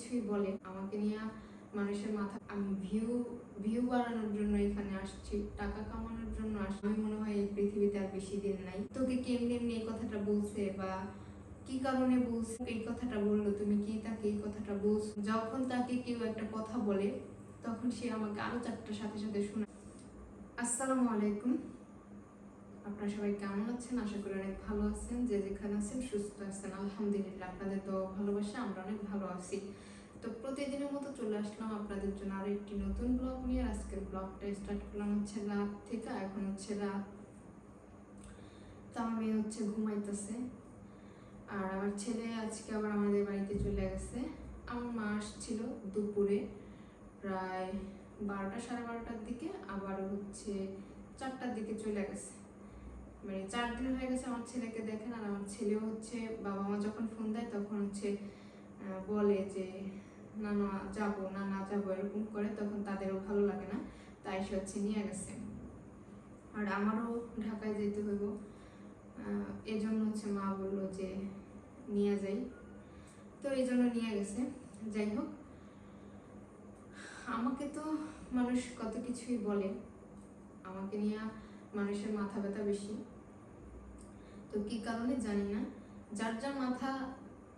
কিছুই বলে আমাকে নিয়ে মানুষের মাথা, আমি ভিউ ভিউ বাড়ানোর জন্য এখানে আসছি, টাকা কামানোর জন্য আসছি। আমি মনে হয় এই পৃথিবীতে আর বেশি দিন নাই। তোকে কেমনি এমনি এই কথাটা বলছে বা কি কারণে বলছে? এই কথাটা বলল, তুমি কি তাকে এই কথাটা বলছো? যখন তাকে কেউ একটা কথা বলে, তখন সে আমাকে আরও চারটার সাথে সাথে শোনা আসসালামু আলাইকুম। আপনারা সবাই কেমন আছেন? আশা করি অনেক ভালো আছেন। যে যেখানে আছেন, সুস্থ আছেন। আলহামদুলিল্লাহ, আপনাদের তো ভালোবাসা, আমরা অনেক ভালো আছি। তো প্রতিদিনের মতো চলে আসলাম আপনাদের জন্য আরও একটি নতুন ব্লগ নিয়ে। আজকের ব্লগটা স্টার্ট করলাম হচ্ছে রাত থেকে, এখন হচ্ছে রাত। তো মেয়ে হচ্ছে ঘুমাইতেছে। আর আমার ছেলে আজকে আবার আমাদের বাড়িতে চলে গেছে। আমার মা আসছিল দুপুরে প্রায় বারোটা, সাড়ে বারোটার দিকে, আবার হচ্ছে চারটার দিকে চলে গেছে। মানে চার দিন হয়ে গেছে আমার ছেলেকে দেখেন, আর আমার ছেলেও হচ্ছে বাবা মা যখন ফোন দেয় তখন হচ্ছে বলে যে না না যাব না না যাব এরকম করে তখন তাদেরও ভালো লাগে না, তাই সে হচ্ছে নিয়ে গেছে। আর আমারও ঢাকায় যেতে হইব। এজন্য হচ্ছে মা বলল যে নিয়ে যাই। তো এই জন্য নিয়ে গেছে। যাই হোক, আমাকে তো মানুষ কত কিছুই বলে। আমাকে নিয়ে মানুষের মাথা ব্যথা বেশি। তো কি কারণে জানি না। যার যার মাথা,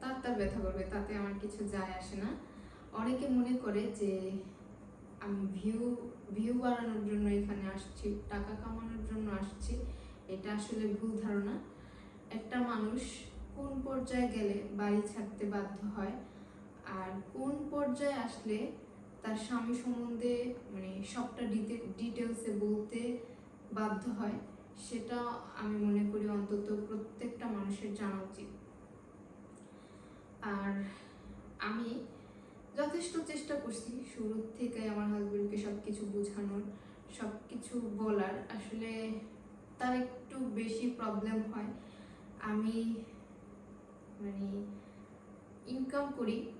তার তার ব্যথা করবে, তাতে আমার কিছু যায় আসে না। অনেকে মনে করে যে আমি ভিউ ভিউ বাড়ানোর জন্য এখানে আসছি, টাকা কামানোর জন্য আসছি, এটা আসলে ভুল ধারণা। একটা মানুষ কোন পর্যায়ে গেলে বাড়ি ছাড়তে বাধ্য হয়, আর কোন পর্যায়ে আসলে তার স্বামী সম্বন্ধে মানে সবটা ডিটেলসে বলতে বাধ্য হয়, সেটা আমি মনে করি অন্তত প্রত্যেকটা মানুষের জানা উচিত। আর আমি যথেষ্ট চেষ্টা করছি শুরু থেকে আমার হাজবেন্ডকে সব কিছু বোঝানোর সব কিছু বলার। আসলে তার একটু বেশি প্রবলেম হয়। আমি মানে ইনকাম করি,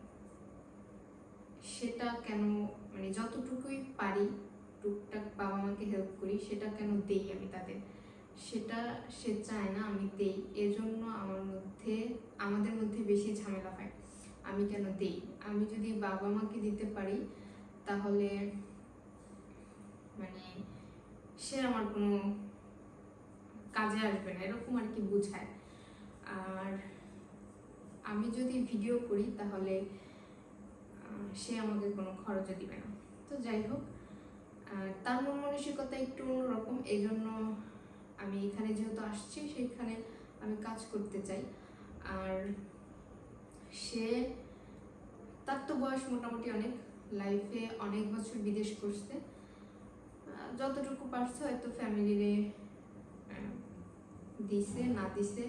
সেটা কেন মানে যতটুকুই পারি, টুকটাক বাবা মাকে হেল্প করি, সেটা কেন দেই আমি তাদের? সেটা সে চায় না আমি দেই। এজন্য আমার মধ্যে, আমাদের মধ্যে বেশি ঝামেলা হয়। আমি কেন দেই? আমি যদি বাবা মাকে দিতে পারি, তাহলে মানে সে আমার কোনো কাজে আসবে না, এরকম আর কি বোঝায়। আর আমি যদি ভিডিও করি, তাহলে সে আমাকে কোনো খরচও দিবে না। তো যাই হোক তার মন মানসিকতা একটু অন্যরকম এই জন্য আমি এখানে যেহেতু আসছি, সেখানে আমি কাজ করতে চাই। আর সে, তার তো বয়স মোটামুটি অনেক লাইফে অনেক বছর বিদেশ করছে। যতটুকু পারছে হয়তো ফ্যামিলিরে দিছে, না দিছে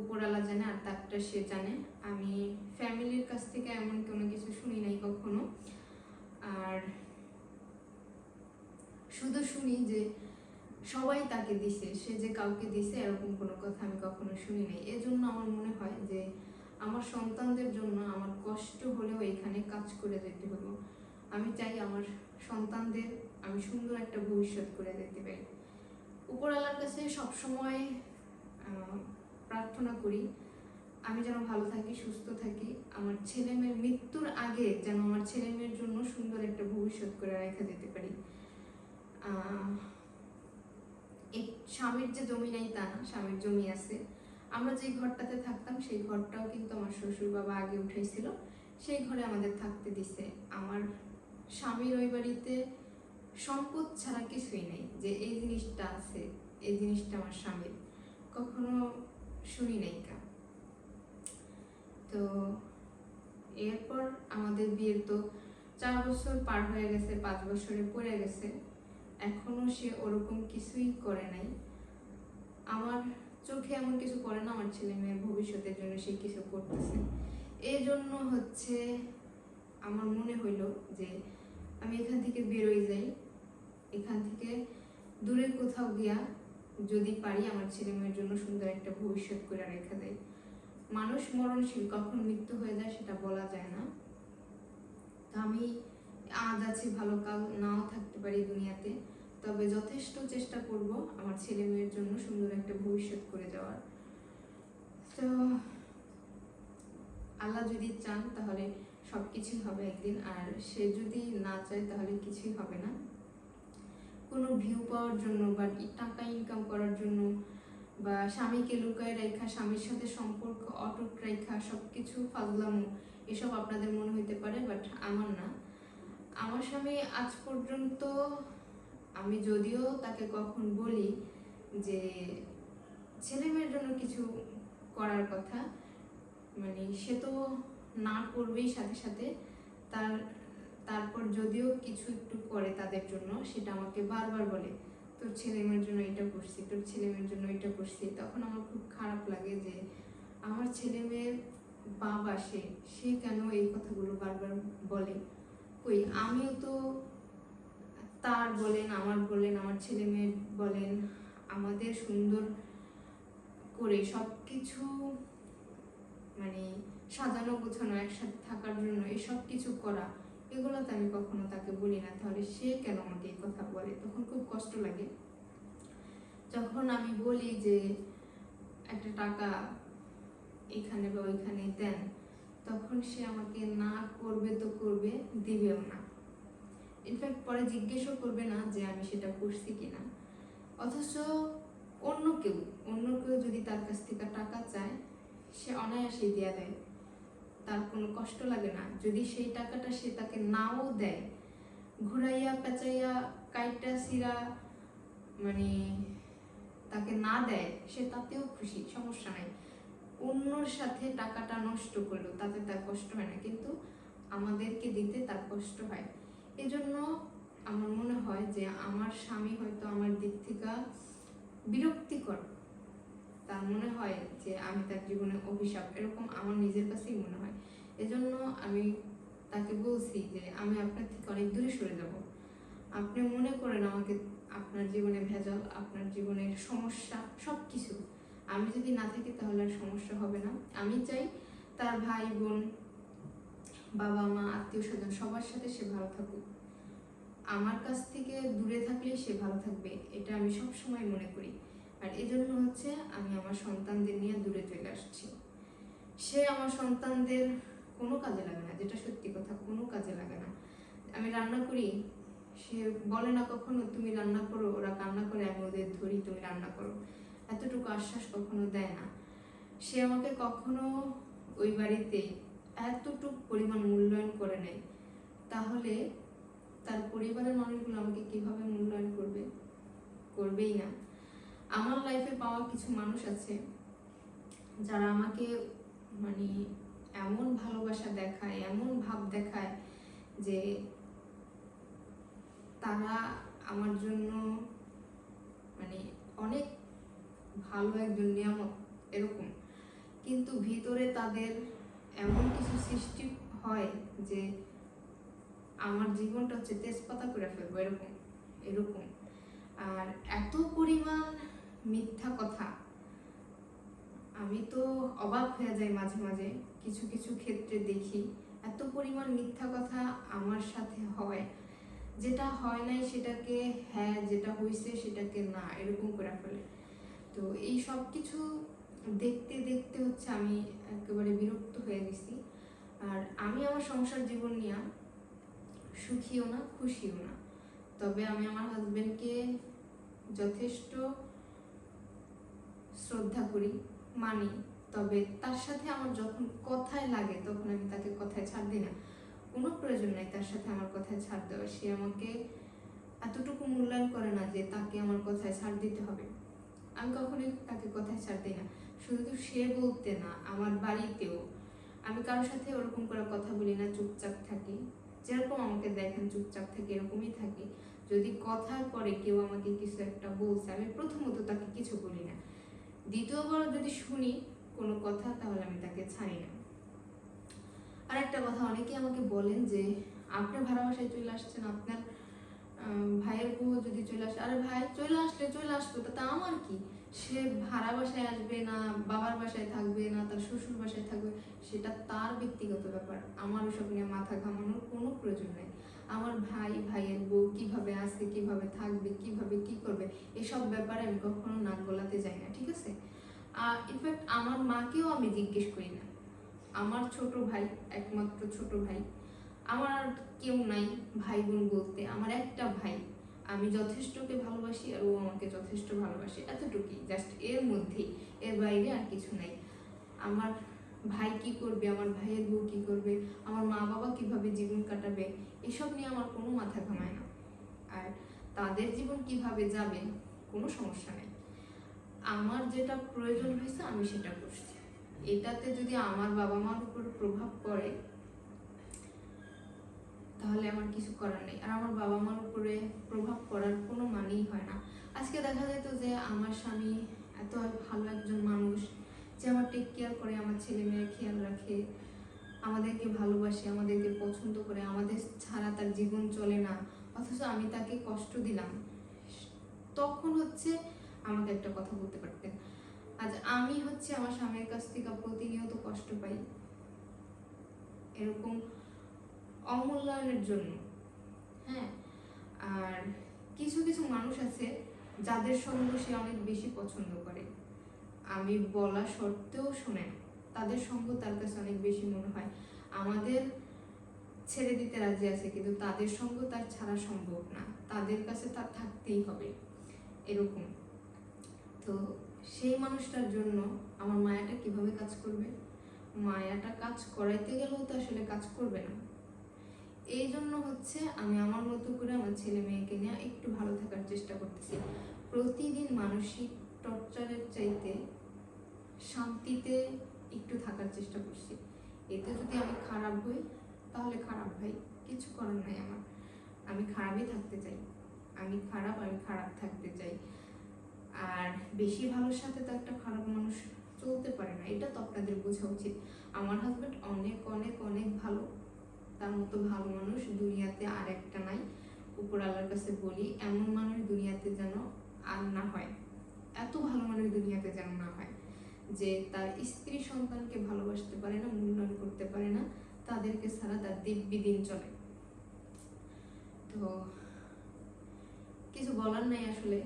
উপরালা জানে আর তারটা সে জানে। আমি ফ্যামিলির কাছ থেকে এমন কোনো কিছু শুনি নাই কখনো। আর শুধু শুনি যে সবাই তাকে দিছে, সে যে কাউকে দিছে এরকম কোনো কথা আমি কখনো শুনি নাই। এজন্য আমার মনে হয় যে আমার সন্তানদের জন্য আমার কষ্ট হলেও এখানে কাজ করে যেতে হলো। আমি চাই আমার সন্তানদের আমি সুন্দর একটা ভবিষ্যৎ করে দিতে পারি। উপরওয়ালার কাছে সবসময় প্রার্থনা করি, আমি যেন ভালো থাকি, সুস্থ থাকি, আমার ছেলে মেয়ের মৃত্যুর আগে যেন আমার ছেলে মেয়ের জন্য সুন্দর একটা ভবিষ্যৎ করে রেখে দিতে পারি। স্বামীর যে জমি নেই তা না, স্বামীর জমি আছে। আমরা যে ঘরটাতে থাকতাম, সেই ঘরটাও কিন্তু আমার শ্বশুর বাবা আগে উঠাইছিল। সেই ঘরে আমাদের থাকতে দিছে। আমার স্বামীর ওই বাড়িতে সম্পদ ছাড়া কিছুই নেই যে এই জিনিসটা আছে, এই জিনিসটা আমার স্বামীর। কখনো শুনি নাই কা। তো এরপর আমাদের বিয়ের তো চার বছর পার হয়ে গেছে, পাঁচ বছরে পড়ে গেছে। এখনও সে ওরকম কিছুই করে নাই। আমার চোখে এমন কিছু করে না আমার ছেলে মেয়ের ভবিষ্যতের জন্য সে কিছু করতেছে। এই জন্য হচ্ছে আমার মনে হইল যে আমি এখান থেকে বেরোই যাই। এখান থেকে দূরে কোথাও গিয়া যদি পারি আমার ছেলে মেয়ের জন্য সুন্দর একটা ভবিষ্যৎ করে রেখে দেয় মানুষ মরণশীল কখন মৃত্যু হয়ে যায় সেটা বলা যায় না। তা আমি আজ আছি ভালো কাল, নাও থাকতে পারি দুনিয়াতে। তবে যথেষ্ট চেষ্টা করব আমার ছেলে মেয়ের জন্য সুন্দর একটা ভবিষ্যৎ করে যাওয়ার তো আল্লাহ যদি চান তাহলে সব কিছুই হবে একদিন, আর সে যদি না চায় তাহলে কিছুই হবে না। কোনো ভিউ পাওয়ার জন্য বা টাকা ইনকাম করার জন্য বা স্বামীকে লুকায় রেখা স্বামীর সাথে সম্পর্ক অটুট রেখা সব কিছু ফাজলামো, এসব আপনাদের মনে হইতে পারে বাট আমার না। আমার স্বামী আজ পর্যন্ত আমি যদিও তাকে কখন বলি যে ছেলে মেয়ের জন্য কিছু করার কথা মানে সে তো না করবেই সাথে সাথে, তার, তারপর যদিও কিছু একটু করে তাদের জন্য, সেটা আমাকে বারবার বলে, তোর ছেলে মেয়ের জন্য এটা করছি, তোর ছেলে মেয়ের জন্য এটা করছি। তখন আমার খুব খারাপ লাগে যে আমার ছেলে মেয়ের বাবা সে সে কেন এই কথাগুলো বারবার বলে? কই, আমিও তো তার বলেন, আমার বলেন, আমার ছেলে মেয়ে বলেন, আমাদের সুন্দর করে সব কিছু মানে সাজানো, গোছানো, একসাথে থাকার জন্য এসব কিছু করা, এগুলো তো আমি কখনো তাকে বলি না। তাহলে সে কেন আমাকে এই কথা বলে? তখন খুব কষ্ট লাগে। যখন আমি বলি যে, একটা টাকা এখানে বা ওইখানে দেন, তখন সে আমাকে, না করবে তো করবে, দিবেও না। ইনফ্যাক্ট পরে জিজ্ঞেসও করবে না যে আমি সেটা করছি কিনা। অথচ অন্য কেউ অন্য কেউ যদি তার কাছ থেকে টাকা চায়, সে অনায়াসে দিয়ে দেয়। তার কোনো কষ্ট লাগে না। যদি সেই টাকাটা সে তাকে নাও দেয়, ঘুরাইয়া পেঁচাইয়া কাইটা, সিরা মানে তাকে না দেয়, সে তাতেও খুশি, সমস্যা নাই। অন্যর সাথে টাকাটা নষ্ট করল তাতে তার কষ্ট হয় না। কিন্তু আমাদেরকে দিতে তার কষ্ট হয়। এজন্য আমার মনে হয় যে আমার স্বামী হয়তো আমার দিক থেকে বিরক্তিকর। তার মনে হয় যে আমি তার জীবনে অভিশাপ, এরকম আমার নিজের কাছেই মনে হয়। এজন্য আমি তাকে বলছি যে আমি আপনার থেকে অনেক দূরে সরে যাব। আপনি মনে করেন আমাকে আপনার জীবনে ভেজাল, আপনার জীবনের সমস্যা সব কিছু আমি যদি না থাকি তাহলে আর সমস্যা হবে না। আমি চাই তার ভাই বোন বাবা মা আত্মীয় স্বজন সবার সাথে সে ভালো থাকুক। আমার কাছ থেকে দূরে থাকলে সে ভালো থাকবে, এটা আমি সব সময় মনে করি। আর এজন্য হচ্ছে আমি আমার সন্তানদের নিয়ে দূরে চলে আসছি। সে আমার সন্তানদের কোনো কাজে লাগে না, যেটা সত্যি কথা, কোনো কাজে লাগে না। আমি রান্না করি, সে বলে না কখনো, তুমি রান্না করো, ওরা কান্না করে, আমি ওদের ধরি, তুমি রান্না করো। এতটুকু আশ্বাস কখনো দেয় না। সে আমাকে কখনো ওই বাড়িতে এতটুকু পরিমাণ মূল্যায়ন করে নেয়, তাহলে তার পরিবারের মানুষগুলো আমাকে কীভাবে মূল্যায়ন করবে? করবেই না। আমার লাইফে পাওয়া কিছু মানুষ আছে, যারা আমাকে মানে এমন ভালোবাসা দেখায়, এমন ভাব দেখায় যে তারা আমার জন্য মানে অনেক ভালো একজন নিয়ামক এরকম। কিন্তু ভিতরে তাদের এমন কিছু সৃষ্টি হয় যে আমার জীবনটা হচ্ছে তেজপাতা করে ফেলব, এরকম এরকম। আর এত পরিমাণ মিথ্যা কথা। আমি তো অবাক হয়ে যাই মাঝে মাঝে, কিছু কিছু ক্ষেত্রে দেখি এত পরিমাণ মিথ্যা কথা আমার সাথে হয়। যেটা হয় নাই সেটাকে হ্যাঁ যেটা হয়েছে সেটাকে না, এরকম করে ফেলে। তো এই সব কিছু দেখতে দেখতে হচ্ছে আমি একেবারে বিরক্ত হয়ে গেছি। আর আমি আমার সংসার জীবন নিয়ে সুখীও না, খুশিও না। তবে আমি আমার হাজবেন্ডকে যথেষ্ট শ্রদ্ধা করি, মানি। তবে তার সাথে আমার যখন কথায় লাগে, তখন আমি তাকে কথায় ছাড় দিই না। কোনো প্রয়োজন নাই তার সাথে আমার কথায় ছাড় দেওয়া সে আমাকে এতটুকু মূল্যায়ন করে না যে তাকে আমার কথায় ছাড় দিতে হবে। আমি কখনোই তাকে কথায় ছাড় দিই না। শুধু সে বলতে না, আমার বাড়িতেও। আমি কারোর সাথে ওরকম করে কথা বলি না, চুপচাপ থাকি। যেরকম আমাকে দেখেন, চুপচাপ থাকি, এরকমই থাকি। যদি কথার পরে কেউ আমাকে কিছু একটা বলছে, আমি প্রথমত তাকে কিছু বলি না। দ্বিতীয়বার যদি শুনি কোনো কথা, তাহলে আমি তাকে ছাড়ি না। আর একটা কথা, অনেকে আমাকে বলেন যে, আপনার ভাড়া বাসায় চলে আসছেন, আপনার ভাইয়ের বউ যদি চলে আসে, আরে ভাই, চলে আসলে চলে আসতো, তাতে আমার কি? সে ভাড়া বাসায় আসবে না, বাবার বাসায় থাকবে না, তার শ্বশুর বাসায় থাকবে, সেটা তার ব্যক্তিগত ব্যাপার। আমার ওসব নিয়ে মাথা ঘামানোর কোনো প্রয়োজন নেই। আমার ভাই, ভাইয়ের বউ কীভাবে আসে কীভাবে থাকবে, কীভাবে কি করবে, এসব ব্যাপারে আমি কখনো নাক গলাতে যাই না, ঠিক আছে? আর ইনফ্যাক্ট আমার মাকেও আমি জিজ্ঞেস করি না। আমার ছোট ভাই, একমাত্র ছোট ভাই। আমার কেউ নাই ভাই বোন বলতে। আমার একটা ভাই। আমি যথেষ্টকে ভালোবাসি আর ও আমাকে যথেষ্ট ভালোবাসে এতটুকুই জাস্ট এর মধ্যেই এর বাইরে আর কিছু নাই। আমার ভাই কি করবে, আমার ভাইয়ের বউ কি করবে, আমার মা বাবা কীভাবে জীবন কাটাবে, এসব নিয়ে আমার কোনো মাথা ঘামায় না। আর তাদের জীবন কীভাবে যাবে, কোনো সমস্যা নেই। আমার যেটা প্রয়োজন হয়েছে আমি সেটা করছি। এটাতে যদি আমার বাবা মার উপর প্রভাব পড়ে তাহলে আমার কিছু করার নেই। আর আমার বাবা মার উপরে প্রভাব পড়ার কোনো মানেই হয় না। আজকে দেখা যেত যে আমার স্বামী এত ভালো একজন মানুষ, যে আমার টেক কেয়ার করে, আমার ছেলে মেয়ের খেয়াল রাখে, আমাদেরকে ভালোবাসে, আমাদেরকে পছন্দ করে, আমাদের ছাড়া তার জীবন চলে না। অথচ আমি তাকে কষ্ট দিলাম। তখন হচ্ছে আমাকে একটা কথা বলতে পারতেন। আজ আমি হচ্ছে আমার স্বামীর কাছ থেকে প্রতিনিয়ত কষ্ট পাই। এরকম অমূল্যায়নের জন্য। হ্যাঁ। আর কিছু কিছু মানুষ আছে যাদের সঙ্গ সে অনেক বেশি পছন্দ করে। আমি বলা সত্ত্বেও শোনে তাদের সঙ্গ তার কাছে অনেক বেশি মনে হয়। আমাদের ছেড়ে দিতে রাজি আছে কিন্তু তাদের সঙ্গ তার ছাড়া সম্ভব না। তাদের কাছে তার থাকতেই হবে। এরকম। তো সেই মানুষটার জন্য আমার মায়াটা কীভাবে কাজ করবে? মায়াটা কাজ করাইতে গেলেও তো আসলে কাজ করবে না। এই জন্য হচ্ছে আমি আমার মতো করে আমার ছেলে মেয়েকে নিয়ে একটু ভালো থাকার চেষ্টা করতেছি। প্রতিদিন মানসিক টর্চারের চাইতে শান্তিতে একটু থাকার চেষ্টা করছি। এতে যদি আমি খারাপ হই, তাহলে খারাপ ভাই, কিছু করার নাই আমার। আমি খারাপই থাকতে চাই। আমি খারাপ আমি খারাপ থাকতে চাই। আর বেশি ভালোর সাথে তো একটা খারাপ মানুষ চলতে পারে না। এটা তো আপনাদের বোঝা উচিত। আমার হাজব্যান্ড অনেক অনেক অনেক ভালো। তার মতো ভালো মানুষ দুনিয়াতে আর একটা নাই। উপর আল্লাহর কাছে বলি, এমন মানুষ দুনিয়াতে যেন আর না হয়। এত ভালো মানুষ দুনিয়াতে যেন না হয়, যে তার স্ত্রী সন্তানকে ভালোবাসতে পারে না, মূল্যায়ন করতে পারে না, তাদেরকে ছাড়া তার দিব্যি দিন চলে। তো কিছু বলার নাই আসলে।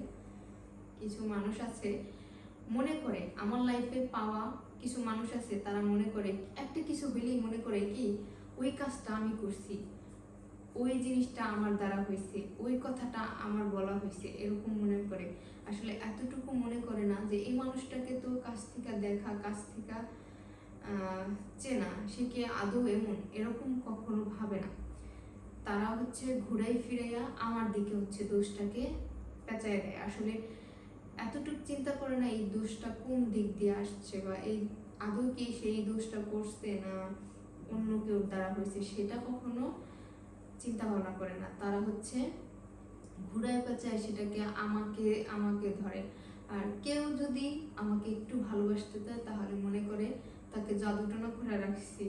কিছু মানুষ আছে, মনে করে আমার লাইফে পাওয়া কিছু মানুষ আছে, তারা মনে করে, একটা কিছু হইলেই মনে করে কি ওই কাজটা আমি করছি। ওই জিনিসটা আমার দ্বারা হয়েছে, ওই কথাটা আমার বলা হয়েছে, এরকম মনে করে। আসলে এতটুকু মনে করে না যে এই মানুষটাকে তো কাছ থেকে দেখা, কাছ থেকে চেনা, সে কি আদৌ এমন? এরকম কখনো ভাবে না। তারা হচ্ছে ঘুরাই ফিরাইয়া আমার দিকে হচ্ছে দোষটাকে পেঁচায় দেয়। আসলে এতটুকু চিন্তা করে না এই দোষটা কোন দিক দিয়ে আসছে বা এই, আদৌ কি সেই দোষটা করছে না অন্য কেউ দ্বারা হয়েছে, সেটা কখনো চিন্তা ভাবনা করে না। তারা হচ্ছে ঘুরায় পেঁচায় সেটাকে আমাকে আমাকে ধরে। আর কেউ যদি আমাকে একটু ভালোবাসতে চায়, তাহলে মনে করে তাকে জাদুটনা করে রাখছি,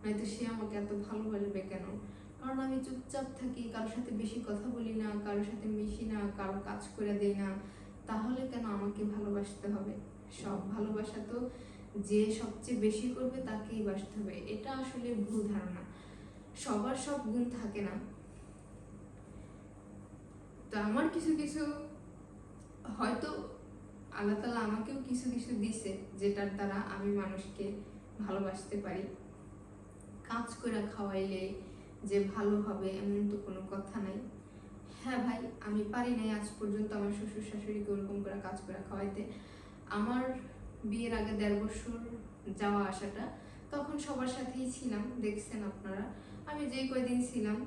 নয়তো সে আমাকে এত ভালোবাসবে কেন? কারণ আমি চুপচাপ থাকি, কারোর সাথে বেশি কথা বলি না, কারোর সাথে মিশি না, কারও কাজ করে দেই না, তাহলে কেন আমাকে ভালোবাসতে হবে? সব ভালোবাসা তো যে সবচেয়ে বেশি করবে তাকেই বাসতে হবে। এটা আসলে ভুল ধারণা। সবার সব গুণ থাকে না। তো আমার কিছু কিছু হয়তো আল্লাহ তালা আমাকেও কিছু কিছু দিছে যেটার দ্বারা আমি মানুষকে ভালোবাসতে পারি। কাজ করে খাওয়াইলে যে ভালো হবে এমন তো কোনো কথা নাই। হ্যাঁ ভাই, আমি পারি নাই আজ পর্যন্ত আমার শ্বশুর শাশুড়িকে ওরকম করে কাজ করে খাওয়াইতে। আমার বিয়ের আগে দেড় বছর যাওয়া আসাটা, তখন সবার সাথেই ছিলাম, দেখছেন আপনারা। আমি যেই কয়দিন ছিলাম,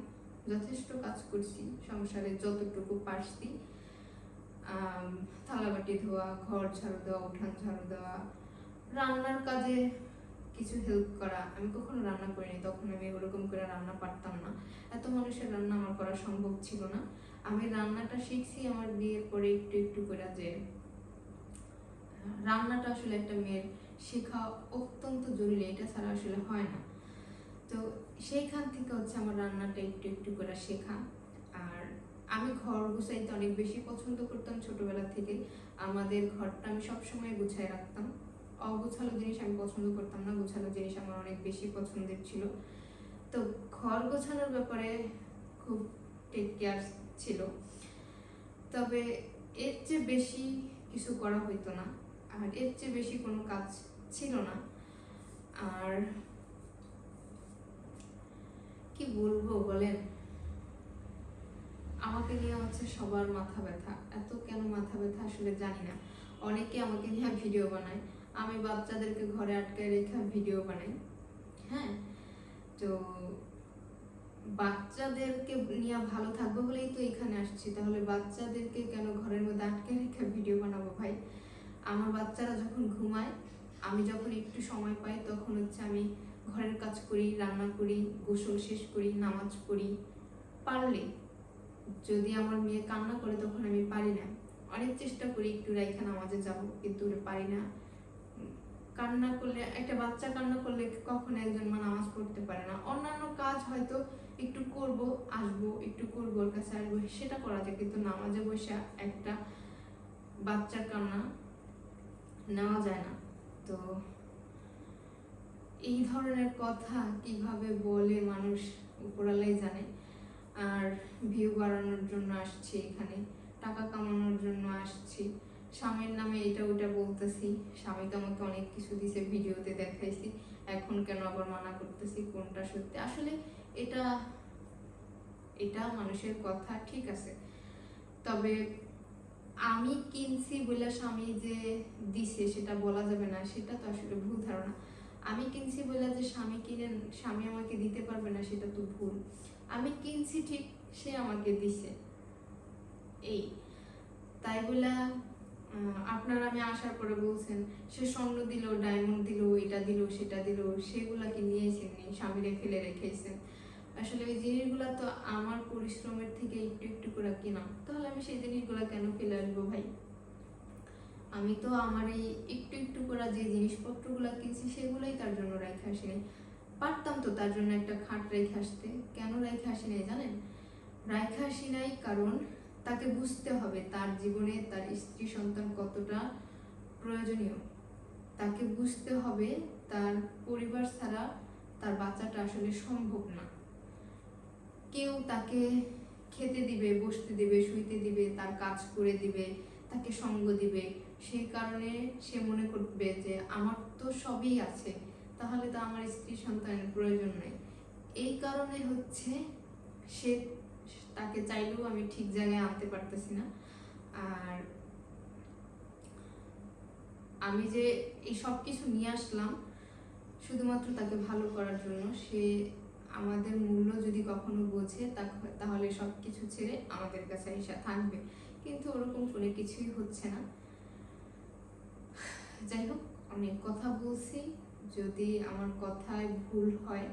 যথেষ্ট কাজ করছি সংসারে যতটুকু পারছি। থালাবাটি ধোয়া, ঘর ঝাড়ু দেওয়া, উঠান ঝাড়ু দেওয়া, রান্নার কাজে কিছু হেল্প করা। আমি কখনো রান্না করিনি, তখন আমি ওরকম করে রান্না পারতাম না। এত মানুষের রান্না আমার করা সম্ভব ছিল না। আমি রান্নাটা শিখছি আমার বিয়ের পরে একটু একটু করে যে রান্নাটা আসলে একটা মেয়ের শেখা অত্যন্ত জরুরি, এটা ছাড়া আসলে হয় না। তো সেইখান থেকে হচ্ছে আমার রান্নাটা একটু একটু করে শেখা। আর আমি ঘর গুছাইতে অনেক বেশি পছন্দ করতাম ছোটবেলা থেকে। আমাদের ঘরটা আমি সবসময় গুছাই রাখতাম। অগোছালো জিনিস আমি পছন্দ করতাম না, গোছালো জিনিস আমার অনেক বেশি পছন্দের ছিল। তো ঘর গোছানোর ব্যাপারে খুব টেক কেয়ার ছিল। তবে এর চেয়ে বেশি কিছু করা হইতো না। আর এর চেয়ে বেশি কোনো কাজ ছিল না। আর কি বলব বলেন? আমাকে নিয়ে হচ্ছে সবার মাথা ব্যথা। এত কেন মাথা ব্যথা আসলে জানি না। অনেকে আমাকে নিয়ে ভিডিও বানায়। আমি বাচ্চাদেরকে ঘরে আটকায় রেখে ভিডিও বানাই। হ্যাঁ? তো বাচ্চাদেরকে নিয়ে ভালো থাকব বলেই তো এখানে আসছি। তাহলে বাচ্চাদেরকে কেন ঘরের মধ্যে আটকে রেখে ভিডিও বানাবো ভাই? আমার বাচ্চারা যখন ঘুমায়, আমি যখন একটু সময় পাই, তখন হচ্ছে আমি ঘরের কাজ করি, রান্না করি, গোসল শেষ করি, নামাজ পড়ি। পারলে, যদি আমার মেয়ে কান্না করে, তখন আমি পারি না। অনেক চেষ্টা করি, একটু রাইখা নামাজে যাব, কিন্তু পারি না। কান্না করলে, একটা বাচ্চা কান্না করলে কখনো একজন মা নামাজ পড়তে পারে না। অন্যান্য কাজ হয়তো একটু করব, আসব, একটু করব, ওর কাছে আসব, সেটা করা যায়, কিন্তু নামাজে বসে একটা বাচ্চার কান্না নেওয়া যায় না। তো এই ধরনের কথা কীভাবে বলে মানুষ উপরালাই জানে? আর ভিউ বাড়ানোর জন্য আসছি এখানে, টাকা কামানোর জন্য আসছি। স্বামীর নামে এটা ওটা বলতেছি স্বামী তো আমাকে অনেক কিছু দিছে, ভিডিওতে দেখাইছি। এখন কেন আবার মানা করতেছি, কোনটা সত্যি? আসলে এটা এটা মানুষের কথা, ঠিক আছে। তবে আমি কিনছি বলে স্বামী যে দিছে, সেটা বলা যাবে না, সেটা তো আসলে ভুল ধারণা। আমি কিনছি বলে যে স্বামী কিনেন স্বামী আমাকে দিতে পারবে না, সেটা তো ভুল। আমি কিনছি ঠিক, সে আমাকে দিছে। এই। তাই বলে আপনার আমি আসার পরে বলছেন, সে স্বর্ণ দিল ডায়মন্ড দিল, এটা দিল, সেটা দিল সেগুলা কি নিয়েছেন স্বামীরে ফেলে রেখেছেন। আসলে ওই জিনিসগুলা তো আমার পরিশ্রমের থেকে একটু একটু করে কিনা। তাহলে আমি সেই জিনিসগুলা কেন ফেলে আসব ভাই? আমি তো আমার এই একটু একটু করে যে জিনিসপত্রগুলো কিনছি, সেগুলোই তার জন্য রেখে আসিনি। পারতাম তো তার জন্য একটা খাট রেখে আসতে। কেন রেখে আসি নাই জানেন? রেখে আসি নাই কারণ তাকে বুঝতে হবে তার জীবনে তার স্ত্রী সন্তান কতটা প্রয়োজনীয়। তাকে বুঝতে হবে তার পরিবার ছাড়া তার বাচ্চাটা আসলে সম্ভব না। কেউ তাকে খেতে দিবে, বসতে দিবে, শুইতে দিবে, তার কাজ করে দিবে, তাকে সঙ্গ দিবে। সেই কারণে সে মনে করবে যে, আমার তো সবই আছে, তাহলে তো আমার স্ত্রী সন্তানের প্রয়োজন নেই। এই কারণে হচ্ছে সে তাকে চাইলেও আমি ঠিক জায়গায় আনতে পারতেছি না। আর আমি যে এই সব কিছু নিয়ে আসলাম, শুধুমাত্র তাকে ভালো করার জন্য, সে আমাদের মূল্য যদি কখনো বোঝে তাহলে সব কিছু ছেড়ে আমাদের কাছে এসে থাকবে। কিন্তু ওরকম কোনো কিছুই হচ্ছে না। যাই হোক, অনেক কথা বলছি। যদি আমার কথায় ভুল হয়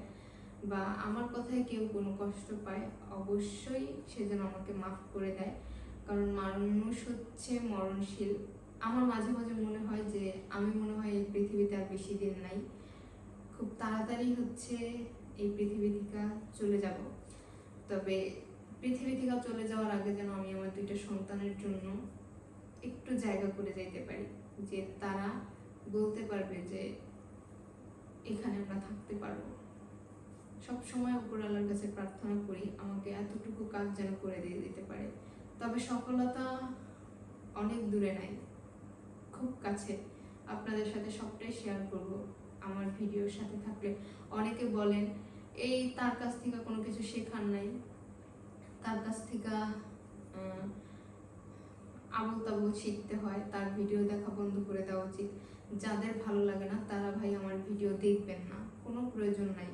বা আমার কথায় কেউ কোনো কষ্ট পায়, অবশ্যই সে যেন আমাকে মাফ করে দেয়। কারণ মানুষ হচ্ছে মরণশীল। আমার মাঝে মাঝে মনে হয় যে, আমি মনে হয় এই পৃথিবীতে আর বেশি দিন নাই। খুব তাড়াতাড়ি হচ্ছে এই পৃথিবী থেকে চলে যাব। তবে পৃথিবী থেকে চলে যাওয়ার আগে যেন আমি আমার দুইটা সন্তানের জন্য একটু জায়গা করে যাইতে পারি, যে তারা বলতে পারবে যে এখানে আমরা থাকতে পারব। সব সময় উপরওয়ালার কাছে প্রার্থনা করি, আমাকে এতটুকু কাজ যেন করে দিয়ে দিতে পারে। তবে সফলতা অনেক দূরে নাই, খুব কাছে। আপনাদের সাথে সবটাই শেয়ার করব। আমার ভিডিওর সাথে থাকলে অনেকে বলেন এই তার কাছ থেকে কোনো কিছু শেখার নাই। তার কাছ থেকে আবল তাবল শিখতে হয় তার ভিডিও দেখা বন্ধ করে দেওয়া উচিত। যাদের ভালো লাগে না তারা ভাই আমার ভিডিও দেখবেন না। কোনো প্রয়োজন নাই।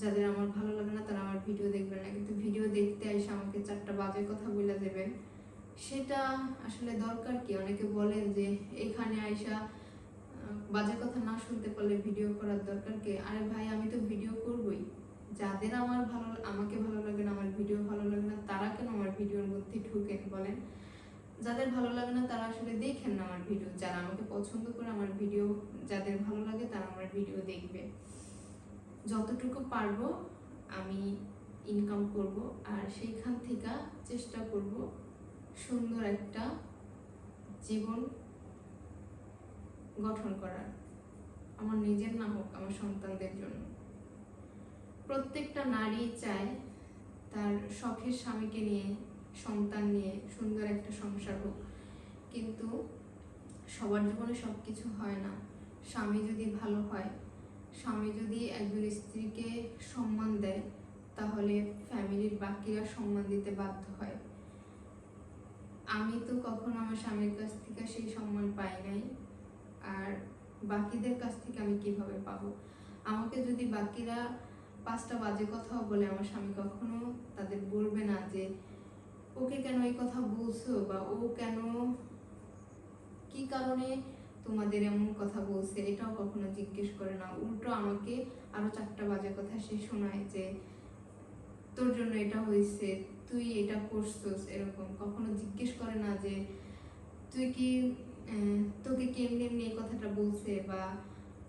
যাদের আমার ভালো লাগে না তারা আমার ভিডিও দেখবেন না। কিন্তু ভিডিও দেখতে এসে আমাকে চারটা বাজে কথা বলে দেবেন সেটা আসলে দরকার কি? অনেকে বলেন যে এখানে আহ, বাজে কথা না শুনতে পারলে ভিডিও করার দরকার কি? আরে ভাই, আমি তো ভিডিও করবই। যাদের আমার ভালো, আমাকে ভালো লাগে না, আমার ভিডিও ভালো লাগে না, তারা কেন আমার ভিডিওর মধ্যে ঢুকেন বলেন? যাদের ভালো লাগে না, তারা আসলে দেখেন না আমার ভিডিও যারা আমাকে পছন্দ করে আমার ভিডিও যাদের ভালো লাগে তারা আমার ভিডিও দেখবে। যতটুকু পারব আমি ইনকাম করব, আর সেইখান থেকে চেষ্টা করব সুন্দর একটা জীবন গঠন করার। আমার নিজের না হোক, আমার সন্তানদের জন্য। প্রত্যেকটা নারী চায় তার শখের স্বামীকে নিয়ে, সন্তান নিয়ে সুন্দর একটা সংসার হোক। কিন্তু সবার জীবনে সব কিছু হয় না। স্বামী যদি ভালো হয়, স্বামী যদি একজন স্ত্রীকে সম্মান দেয়, তাহলে ফ্যামিলির বাকিরা সম্মান দিতে বাধ্য হয়। আমি তো কখনো আমার স্বামীর কাছ থেকে সেই সম্মান পাই নাই। আর বাকিদের কাছ থেকে আমি কীভাবে পাবো? আমাকে যদি বাকিরা পাঁচটা বাজে কথাও বলে, আমার স্বামী কখনো তাদের বলবে না যে, ওকে কেন এই কথা বলছো? বা, ও কেন কি কারণে তোমাদের এমন কথা বলছে? এটাও কখনো জিজ্ঞেস করে না। উল্টো আমাকে আরও চারটা বাজে কথা সে শোনায় যে, তোর জন্য এটা হয়েছে, তুই এটা করছস, এরকম। কখনো জিজ্ঞেস করে না যে, তুই কি তোকে কেমনি এই কথাটা বলছে বা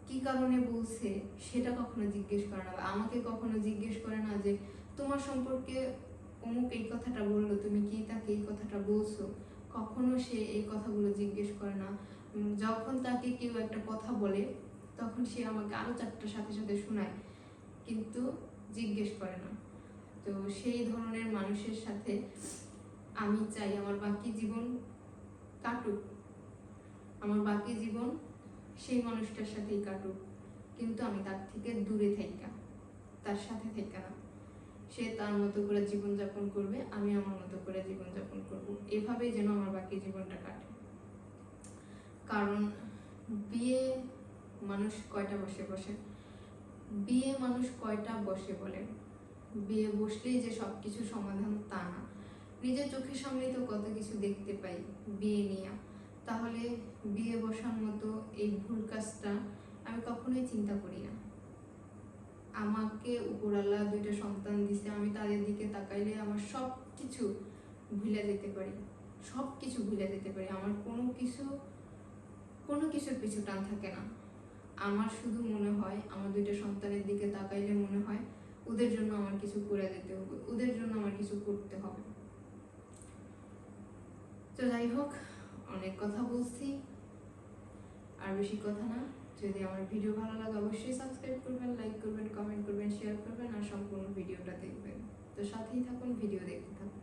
কি কারণে বলছে সেটা কখনো জিজ্ঞেস করে না বা আমাকে কখনো জিজ্ঞেস করে না যে তোমার সম্পর্কে অমুক এই কথাটা বলল, তুমি কি তাকে এই কথাটা বলছো? কখনো সে এই কথাগুলো জিজ্ঞেস করে না। যখন তাকে কেউ একটা কথা বলে, তখন সে আমাকে আরও চারটার সাথে সাথে শোনায়, কিন্তু জিজ্ঞেস করে না। তো সেই ধরনের মানুষের সাথে আমি চাই আমার বাকি জীবন কাটুক। আমার বাকি জীবন সেই মানুষটার সাথেই কাটুক। কিন্তু আমি তার থেকে দূরে থাইকা, তার সাথে থাইকা না। সে তার মতো করে জীবনযাপন করবে, আমি আমার মতো করে জীবনযাপন করব। এভাবেই যেন আমার বাকি জীবনটা কাটে। কারণ বিয়ে মানুষ কয়টা বসে বসে? বিয়ে মানুষ কয়টা বসে বলে? বিয়ে বসলেই যে সব কিছু সমাধান তা না। নিজের চোখের সামনে তো কত কিছু দেখতে পাই, বিয়ে নিয়ে। তাহলে বিয়ে বসার মতো এই ভুল কাজটা আমি কখনোই চিন্তা করি না। আমাকে উপরাল্লা দুইটা সন্তান দিছে, আমি তাদের দিকে তাকাইলে আমার সব কিছু ভুলে যেতে পারি। সব কিছু ভুলে যেতে পারি। আমার কোনো কিছু, কোনো কিছুর পিছু টান থাকে না। আমার শুধু মনে হয়, আমার দুইটা সন্তানের দিকে তাকাইলে মনে হয়, ওদের জন্য আমার কিছু করে যেতে হবে, ওদের জন্য আমার কিছু করতে হবে। তো যাই হোক অনেক কথা বলছি। আর বেশি কথা না। যদি আমার ভিডিও ভালো লাগে, অবশ্যই সাবস্ক্রাইব করবেন লাইক করবেন কমেন্ট করবেন শেয়ার করবেন, আর সম্পূর্ণ ভিডিওটা দেখবেন। তো সাথেই থাকুন, ভিডিও দেখতে থাকুন।